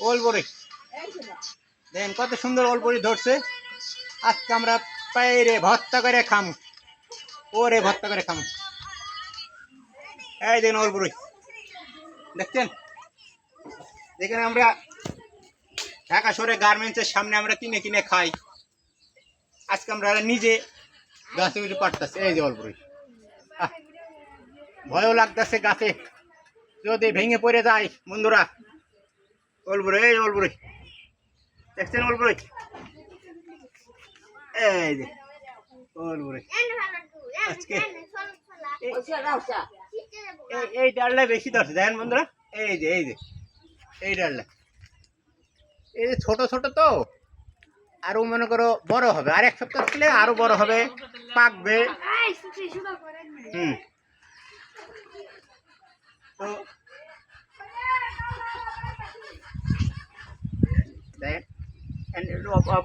ওলবরি দেখেন কত সুন্দর ওলবরি ধরছে। আজকে আমরা পাইরে ভর্তা করে খাম। ওরে ভর্তা করে খাম। এই দেখেন ওলবরি দেখছেন? দেখেন আমরা ঢাকা শহরে গার্মেন্টসের সামনে আমরা কিনে কিনে খাই। আজকে আমরা নিজে গাছে উঠে পারতেছি। এই যে অল্পই ভয়ও লাগতেছে গাছে। যদি ভেঙে পড়ে যায়, বন্ধুরা অল্পরে এই অল্পরে দেখছেন অল্পরে এই যে অল্পরে আজকে এই- ডালটা বেশি ধরছে দেখেন বন্ধুরা এই যে এই যে এই ডালটা এই যে ছোট ছোট তো। আরও মনে করো বড় হবে। আর এক সপ্তাহ ছিলে আরও বড় হবে। পাকবে। হুম। no, no,